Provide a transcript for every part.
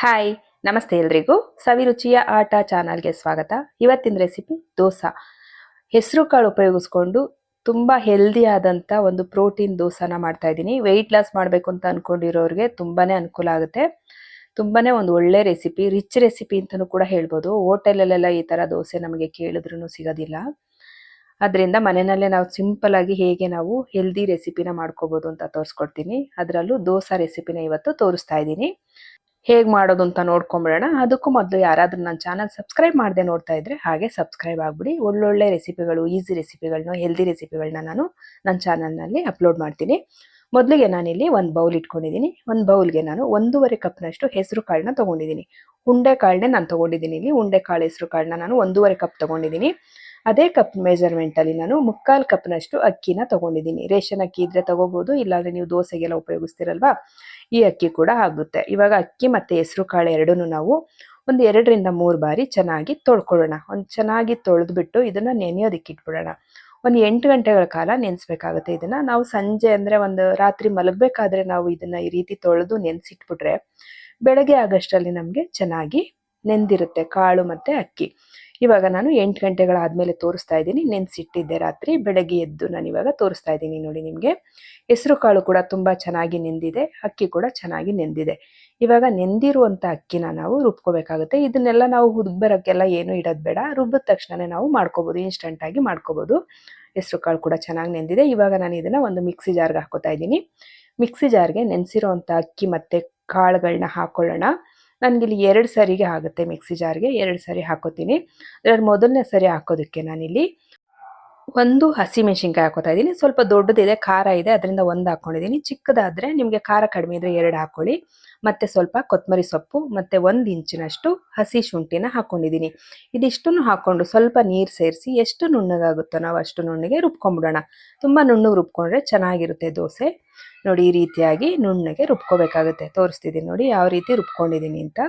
Hi ನಮಸ್ತೆ ಎಲ್ರಿಗೂ. ಸವಿರುಚಿಯ ಆಟ ಚಾನಲ್ಗೆ ಸ್ವಾಗತ. ಇವತ್ತಿನ ರೆಸಿಪಿ ದೋಸಾ. ಹೆಸರು ಕಾಳು ಉಪಯೋಗಿಸ್ಕೊಂಡು ತುಂಬ ಹೆಲ್ದಿ ಆದಂಥ ಒಂದು ಪ್ರೋಟೀನ್ ದೋಸಾನ ಮಾಡ್ತಾ ಇದ್ದೀನಿ. ವೆಯ್ಟ್ ಲಾಸ್ ಮಾಡಬೇಕು ಅಂತ ಅಂದ್ಕೊಂಡಿರೋರಿಗೆ ತುಂಬಾನೇ ಅನುಕೂಲ ಆಗುತ್ತೆ. ತುಂಬಾನೇ ಒಂದು ಒಳ್ಳೆ ರೆಸಿಪಿ ರಿಚ್ ರೆಸಿಪಿ ಅಂತಲೂ ಕೂಡ ಹೇಳ್ಬೋದು. ಹೋಟೆಲಲ್ಲೆಲ್ಲ ಈ ಥರ ದೋಸೆ ನಮಗೆ ಕೇಳಿದ್ರೂ ಸಿಗೋದಿಲ್ಲ. ಅದರಿಂದ ಮನೆಯಲ್ಲೇ ನಾವು ಸಿಂಪಲ್ ಆಗಿ ಹೇಗೆ ನಾವು ಹೆಲ್ದಿ ರೆಸಿಪಿನ ಮಾಡ್ಕೋಬೋದು ಅಂತ ತೋರಿಸ್ಕೊಡ್ತೀನಿ. ಅದರಲ್ಲೂ ದೋಸಾ ರೆಸಿಪಿನ ಇವತ್ತು ತೋರಿಸ್ತಾ ಇದ್ದೀನಿ. ಹೇಗೆ ಮಾಡೋದು ಅಂತ ನೋಡ್ಕೊಂಬಿಡೋಣ. ಅದಕ್ಕೂ ಮೊದಲು ಯಾರಾದರೂ ನನ್ನ ಚಾನಲ್ ಸಬ್ಸ್ಕ್ರೈಬ್ ಮಾಡದೆ ನೋಡ್ತಾ ಇದ್ರೆ ಹಾಗೆ ಸಬ್ಸ್ಕ್ರೈಬ್ ಆಗ್ಬಿಡಿ. ಒಳ್ಳೊಳ್ಳೆ ರೆಸಿಪಿಗಳು, ಈಸಿ ರೆಸಿಪಿಗಳನ್ನ ಹೆಲ್ದಿ ರೆಸಿಪಿಗಳನ್ನ ನಾನು ನನ್ನ ಚಾನಲ್ನಲ್ಲಿ ಅಪ್ಲೋಡ್ ಮಾಡ್ತೀನಿ. ಮೊದಲಿಗೆ ನಾನಿಲ್ಲಿ ಒಂದು ಬೌಲ್ ಇಟ್ಕೊಂಡಿದ್ದೀನಿ. ಒಂದು ಬೌಲ್ಗೆ ನಾನು ಒಂದೂವರೆ ಕಪ್ನಷ್ಟು ಹೆಸರು ಕಾಳನ್ನ ತೊಗೊಂಡಿದ್ದೀನಿ. ಉಂಡೆ ಕಾಳನ್ನೇ ನಾನು ತೊಗೊಂಡಿದ್ದೀನಿ ಇಲ್ಲಿ. ಉಂಡೆ ಕಾಳು, ಹೆಸರು ಕಾಳನ್ನ ನಾನು ಒಂದೂವರೆ ಕಪ್ ತೊಗೊಂಡಿದ್ದೀನಿ. ಅದೇ ಕಪ್ ಮೆಜರ್ಮೆಂಟಲ್ಲಿ ನಾನು ಮುಕ್ಕಾಲು ಕಪ್ನಷ್ಟು ಅಕ್ಕಿನ ತೊಗೊಂಡಿದ್ದೀನಿ. ರೇಷನ್ ಅಕ್ಕಿ ಇದ್ರೆ ತಗೋಬೋದು, ಇಲ್ಲಾಂದ್ರೆ ನೀವು ದೋಸೆಗೆಲ್ಲ ಉಪಯೋಗಿಸ್ತಿರಲ್ವಾ? ಈ ಅಕ್ಕಿ ಕೂಡ ಆಗುತ್ತೆ. ಇವಾಗ ಅಕ್ಕಿ ಮತ್ತು ಹೆಸರು ಕಾಳು ಎರಡೂ ನಾವು ಒಂದು ಎರಡರಿಂದ ಮೂರು ಬಾರಿ ಚೆನ್ನಾಗಿ ತೊಳ್ಕೊಳ್ಳೋಣ. ಒಂದು ಚೆನ್ನಾಗಿ ತೊಳೆದ್ಬಿಟ್ಟು ಇದನ್ನು ನೆನೆಯೋದಕ್ಕೆ ಇಟ್ಬಿಡೋಣ. ಒಂದು ಎಂಟು ಗಂಟೆಗಳ ಕಾಲ ನೆನೆಸ್ಬೇಕಾಗುತ್ತೆ ಇದನ್ನು. ನಾವು ಸಂಜೆ ಅಂದರೆ ಒಂದು ರಾತ್ರಿ ಮಲಗಬೇಕಾದ್ರೆ ನಾವು ಇದನ್ನು ಈ ರೀತಿ ತೊಳೆದು ನೆನೆಸಿಟ್ಬಿಟ್ರೆ ಬೆಳಗ್ಗೆ ಆಗಷ್ಟರಲ್ಲಿ ನಮಗೆ ಚೆನ್ನಾಗಿ ನೆಂದಿರುತ್ತೆ ಕಾಳು ಮತ್ತು ಅಕ್ಕಿ. ಇವಾಗ ನಾನು ಎಂಟು ಗಂಟೆಗಳಾದಮೇಲೆ ತೋರಿಸ್ತಾ ಇದ್ದೀನಿ. ನೆನೆಸಿಟ್ಟಿದ್ದೆ ರಾತ್ರಿ, ಬೆಳಗ್ಗೆ ಎದ್ದು ನಾನು ಇವಾಗ ತೋರಿಸ್ತಾ ಇದ್ದೀನಿ ನೋಡಿ ನಿಮಗೆ. ಹೆಸರು ಕಾಳು ಕೂಡ ತುಂಬ ಚೆನ್ನಾಗಿ ನೆಂದಿದೆ, ಅಕ್ಕಿ ಕೂಡ ಚೆನ್ನಾಗಿ ನೆಂದಿದೆ. ಇವಾಗ ನೆಂದಿರುವಂಥ ಅಕ್ಕಿನ ನಾವು ರುಬ್ಕೋಬೇಕಾಗುತ್ತೆ. ಇದನ್ನೆಲ್ಲ ನಾವು ಹುದುಗ್ಬರೋಕ್ಕೆಲ್ಲ ಏನು ಇಡೋದು ಬೇಡ. ರುಬ್ಬಿದ ತಕ್ಷಣನೇ ನಾವು ಮಾಡ್ಕೋಬೋದು ಇನ್ಸ್ಟಂಟಾಗಿ ಮಾಡ್ಕೋಬೋದು. ಹೆಸರು ಕಾಳು ಕೂಡ ಚೆನ್ನಾಗಿ ನೆಂದಿದೆ. ಇವಾಗ ನಾನು ಇದನ್ನು ಒಂದು ಮಿಕ್ಸಿ ಜಾರ್ಗೆ ಹಾಕೋತಾ ಇದ್ದೀನಿ. ಮಿಕ್ಸಿ ಜಾರ್ಗೆ ನೆನೆಸಿರೋ ಅಕ್ಕಿ ಮತ್ತು ಕಾಳುಗಳನ್ನ ಹಾಕೊಳ್ಳೋಣ. ನನಗಿಲ್ಲಿ ಎರಡು ಸರಿಗೆ ಆಗುತ್ತೆ ಮಿಕ್ಸಿ ಜಾರ್ಗೆ. ಎರಡು ಸರಿ ಹಾಕೋತೀನಿ. ಅದರ ಮೊದಲನೇ ಸರಿ ಹಾಕೋದಕ್ಕೆ ನಾನಿಲ್ಲಿ ಒಂದು ಹಸಿ ಮೆಣಸಿನಕಾಯಿ ಹಾಕೋತಾ ಇದ್ದೀನಿ. ಸ್ವಲ್ಪ ದೊಡ್ಡದಿದೆ, ಖಾರ ಇದೆ, ಅದರಿಂದ ಒಂದು ಹಾಕೊಂಡಿದ್ದೀನಿ. ಚಿಕ್ಕದಾದರೆ ನಿಮಗೆ ಖಾರ ಕಡಿಮೆ ಇದ್ದರೆ ಎರಡು ಹಾಕೊಳ್ಳಿ. ಮತ್ತು ಸ್ವಲ್ಪ ಕೊತ್ತಂಬರಿ ಸೊಪ್ಪು, ಮತ್ತು ಒಂದು ಇಂಚಿನಷ್ಟು ಹಸಿ ಶುಂಠಿನ ಹಾಕ್ಕೊಂಡಿದ್ದೀನಿ ಇದಿಷ್ಟನ್ನು ಹಾಕ್ಕೊಂಡು ಸ್ವಲ್ಪ ನೀರು ಸೇರಿಸಿ ಎಷ್ಟು ನುಣ್ಣಗಾಗುತ್ತೋ ನಾವು ಅಷ್ಟು ನುಣ್ಣಗೆ ರುಬ್ಕೊಂಬಿಡೋಣ. ತುಂಬ ನುಣ್ಣಗೆ ರುಬ್ಕೊಂಡ್ರೆ ಚೆನ್ನಾಗಿರುತ್ತೆ ದೋಸೆ. ನೋಡಿ ಈ ರೀತಿಯಾಗಿ ನುಣ್ಣಗೆ ರುಬ್ಕೋಬೇಕಾಗುತ್ತೆ. ತೋರಿಸ್ತಿದ್ದೀನಿ ನೋಡಿ ಯಾವ ರೀತಿ ರುಬ್ಕೊಂಡಿದ್ದೀನಿ ಅಂತ.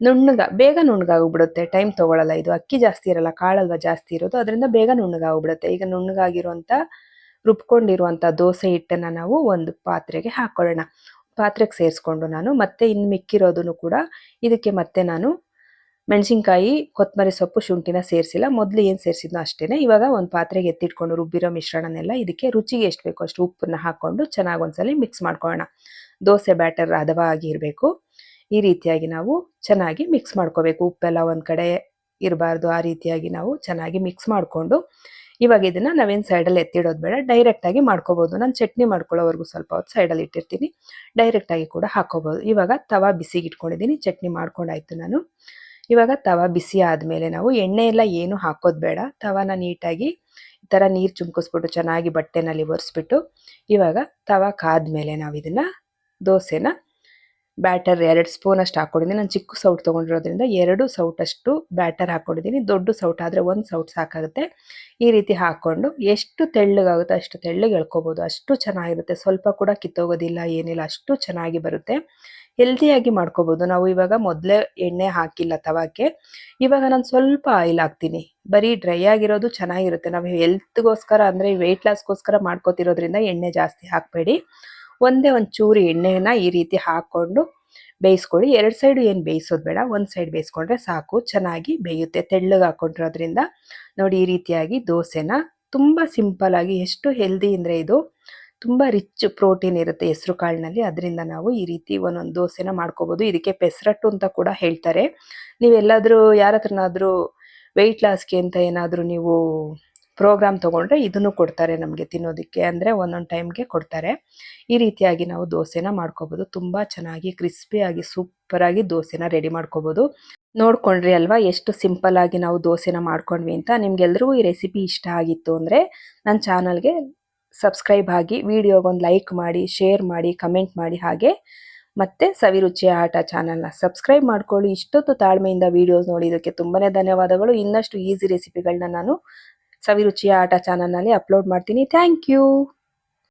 ನುಣ್ಣಗ, ಬೇಗ ನುಣ್ಣಗಾಗ್ಬಿಡುತ್ತೆ. ಟೈಮ್ ತೊಗೊಳಲ್ಲ ಇದು. ಅಕ್ಕಿ ಜಾಸ್ತಿ ಇರಲ್ಲ, ಕಾಳಲ್ವ ಜಾಸ್ತಿ ಇರೋದು. ಅದರಿಂದ ಬೇಗ ನುಣ್ಣಗಾಗ್ಬಿಡುತ್ತೆ. ಈಗ ನುಣ್ಣಗಾಗಿರುವಂಥ ರುಬ್ಕೊಂಡಿರುವಂಥ ದೋಸೆ ಹಿಟ್ಟನ್ನು ನಾವು ಒಂದು ಪಾತ್ರೆಗೆ ಹಾಕೊಳ್ಳೋಣ. ಪಾತ್ರೆಗೆ ಸೇರಿಸ್ಕೊಂಡು ನಾನು ಮತ್ತೆ ಇನ್ನು ಮಿಕ್ಕಿರೋದನ್ನು ಕೂಡ ಇದಕ್ಕೆ ಮತ್ತೆ ನಾನು ಮೆಣಸಿನ್ಕಾಯಿ ಕೊತ್ತಂಬರಿ ಸೊಪ್ಪು, ಶುಂಠಿನ ಸೇರಿಸಿಲ್ಲ. ಮೊದಲು ಏನು ಸೇರಿಸಿದ್ನೋ ಅಷ್ಟೇ ಇವಾಗ ಒಂದು ಪಾತ್ರೆಗೆ ಎತ್ತಿಟ್ಕೊಂಡು ರುಬ್ಬಿರೋ ಮಿಶ್ರಣನೆಲ್ಲ ಇದಕ್ಕೆ ರುಚಿಗೆ ಎಷ್ಟು ಬೇಕೋ ಅಷ್ಟು ಉಪ್ಪನ್ನ ಹಾಕ್ಕೊಂಡು ಚೆನ್ನಾಗಿ ಒಂದ್ಸಲಿ ಮಿಕ್ಸ್ ಮಾಡ್ಕೊಳ್ಳೋಣ. ದೋಸೆ ಬ್ಯಾಟರ್ ಹದವಾಗಿ ಇರಬೇಕು ಈ ರೀತಿಯಾಗಿ ನಾವು ಚೆನ್ನಾಗಿ ಮಿಕ್ಸ್ ಮಾಡ್ಕೋಬೇಕು. ಉಪ್ಪೆಲ್ಲ ಒಂದು ಕಡೆ ಇರಬಾರ್ದು, ಆ ರೀತಿಯಾಗಿ ನಾವು ಚೆನ್ನಾಗಿ ಮಿಕ್ಸ್ ಮಾಡಿಕೊಂಡು ಇವಾಗ ಇದನ್ನು ನಾವೇನು ಸೈಡಲ್ಲಿ ಎತ್ತಿಡೋದು ಬೇಡ ಡೈರೆಕ್ಟಾಗಿ ಮಾಡ್ಕೋಬೋದು. ನಾನು ಚಟ್ನಿ ಮಾಡ್ಕೊಳ್ಳೋವರೆಗೂ ಸ್ವಲ್ಪ ಹೊತ್ತು ಸೈಡಲ್ಲಿ ಇಟ್ಟಿರ್ತೀನಿ. ಡೈರೆಕ್ಟಾಗಿ ಕೂಡ ಹಾಕೋಬೋದು. ಇವಾಗ ತವಾ ಬಿಸಿಗೆ ಇಟ್ಕೊಂಡಿದ್ದೀನಿ ಚಟ್ನಿ ಮಾಡ್ಕೊಂಡಾಯ್ತು ನಾನು. ಇವಾಗ ತವ ಬಿಸಿ ಆದಮೇಲೆ ನಾವು ಎಣ್ಣೆ ಎಲ್ಲ ಏನು ಹಾಕೋದು ಬೇಡ. ತವಾನ ನೀಟಾಗಿ ಈ ಥರ ನೀರು ಚುಮ್ಕಿಸ್ಬಿಟ್ಟು ಚೆನ್ನಾಗಿ ಬಟ್ಟೆನಲ್ಲಿ ಒರೆಸ್ಬಿಟ್ಟು ಇವಾಗ ತವ ಕಾದ ಮೇಲೆ ನಾವು ಇದನ್ನು ದೋಸೆನ ಬ್ಯಾಟರ್ ಎರಡು ಸ್ಪೂನ್ ಅಷ್ಟು ಹಾಕೊಂಡಿದ್ದೀನಿ ನಾನು ಚಿಕ್ಕ ಸೌಟ್ ತೊಗೊಂಡಿರೋದ್ರಿಂದ ಎರಡು ಸೌಟಷ್ಟು ಬ್ಯಾಟರ್ ಹಾಕ್ಕೊಂಡಿದ್ದೀನಿ. ದೊಡ್ಡ ಸೌಟ್ ಆದರೆ ಒಂದು ಸೌಟ್ ಸಾಕಾಗುತ್ತೆ. ಈ ರೀತಿ ಹಾಕ್ಕೊಂಡು ಎಷ್ಟು ತೆಳ್ಳಗಾಗುತ್ತೆ ಅಷ್ಟು ತೆಳ್ಳಗೆ ಎಳ್ಕೊಬೋದು. ಅಷ್ಟು ಚೆನ್ನಾಗಿರುತ್ತೆ. ಸ್ವಲ್ಪ ಕೂಡ ಕಿತ್ತೋಗೋದಿಲ್ಲ, ಏನಿಲ್ಲ. ಅಷ್ಟು ಚೆನ್ನಾಗಿ ಬರುತ್ತೆ. ಹೆಲ್ದಿಯಾಗಿ ಮಾಡ್ಕೋಬೋದು. ನಾವು ಇವಾಗ ಮೊದಲೇ ಎಣ್ಣೆ ಹಾಕಿಲ್ಲ ತವಾಕ್ಕೆ ಇವಾಗ ನಾನು ಸ್ವಲ್ಪ ಆಯಿಲ್ ಹಾಕ್ತೀನಿ. ಬರೀ ಡ್ರೈ ಆಗಿರೋದು ಚೆನ್ನಾಗಿರುತ್ತೆ. ನಾವು ಹೆಲ್ತ್ಗೋಸ್ಕರ ಅಂದರೆ ವೆಯ್ಟ್ ಲಾಸ್ಗೋಸ್ಕರ ಮಾಡ್ಕೋತಿರೋದ್ರಿಂದ ಎಣ್ಣೆ ಜಾಸ್ತಿ ಹಾಕಬೇಡಿ. ಒಂದೇ ಒಂದು ಚೂರು ಎಣ್ಣೆನ ಈ ರೀತಿ ಹಾಕ್ಕೊಂಡು ಬೇಯಿಸ್ಕೊಳ್ಳಿ. ಎರಡು ಸೈಡು ಏನು ಬೇಯಿಸೋದು ಬೇಡ, ಒಂದು ಸೈಡ್ ಬೇಯಿಸ್ಕೊಂಡ್ರೆ ಸಾಕು, ಚೆನ್ನಾಗಿ ಬೇಯುತ್ತೆ. ತೆಳ್ಳಗೆ ಹಾಕ್ಕೊಂಡಿರೋದ್ರಿಂದ ನೋಡಿ ಈ ರೀತಿಯಾಗಿ ದೋಸೆನ ತುಂಬ ಸಿಂಪಲ್ ಆಗಿ ಎಷ್ಟು ಹೆಲ್ದಿ ಅಂದರೆ ಇದು ತುಂಬ ರಿಚ್ ಪ್ರೋಟೀನ್ ಇರುತ್ತೆ ಹೆಸರು ಕಾಳಿನಲ್ಲಿ. ಅದರಿಂದ ನಾವು ಈ ರೀತಿ ಒಂದೊಂದು ದೋಸೆನ ಮಾಡ್ಕೋಬೋದು. ಇದಕ್ಕೆ ಪೆಸರಟ್ಟು ಅಂತ ಕೂಡ ಹೇಳ್ತಾರೆ. ನೀವೆಲ್ಲಾದರೂ ಯಾರ ಹತ್ರನಾದರೂ ವೆಯ್ಟ್ ಲಾಸ್ಗೆ ಅಂತ ಏನಾದರೂ ನೀವು ಪ್ರೋಗ್ರಾಮ್ ತೊಗೊಂಡ್ರೆ ಇದನ್ನು ಕೊಡ್ತಾರೆ ನಮಗೆ ತಿನ್ನೋದಕ್ಕೆ, ಅಂದರೆ ಒಂದೊಂದು ಟೈಮ್ಗೆ ಕೊಡ್ತಾರೆ. ಈ ರೀತಿಯಾಗಿ ನಾವು ದೋಸೆನ ಮಾಡ್ಕೋಬೋದು. ತುಂಬ ಚೆನ್ನಾಗಿ ಕ್ರಿಸ್ಪಿಯಾಗಿ ಸೂಪರಾಗಿ ದೋಸೆನ ರೆಡಿ ಮಾಡ್ಕೋಬೋದು. ನೋಡ್ಕೊಂಡ್ರಿ ಅಲ್ವಾ ಎಷ್ಟು ಸಿಂಪಲ್ ಆಗಿ ನಾವು ದೋಸೆನ ಮಾಡ್ಕೊಂಡ್ವಿ ಅಂತ. ನಿಮ್ಗೆಲ್ರಿಗೂ ಈ ರೆಸಿಪಿ ಇಷ್ಟ ಆಗಿತ್ತು ಅಂದರೆ ನನ್ನ ಚಾನಲ್ಗೆ ಸಬ್ಸ್ಕ್ರೈಬ್ ಆಗಿ ವಿಡಿಯೋಗೊಂದು ಲೈಕ್ ಮಾಡಿ ಶೇರ್ ಮಾಡಿ ಕಮೆಂಟ್ ಮಾಡಿ ಹಾಗೆ. ಮತ್ತೆ ಸವಿರುಚಿಯ ಆಟ ಚಾನಲ್ನ ಸಬ್ಸ್ಕ್ರೈಬ್ ಮಾಡ್ಕೊಳ್ಳಿ. ಇಷ್ಟೊತ್ತು ತಾಳ್ಮೆಯಿಂದ ವಿಡಿಯೋಸ್ ನೋಡಿದ್ದಕ್ಕೆ ತುಂಬಾನೇ ಧನ್ಯವಾದಗಳು. ಇನ್ನಷ್ಟು ಈಸಿ ರೆಸಿಪಿಗಳನ್ನ ನಾನು ಸವಿರುಚಿಯ ಆಟ ಚಾನಲ್ನಲ್ಲಿ ಅಪ್ಲೋಡ್ ಮಾಡ್ತೀನಿ. Thank you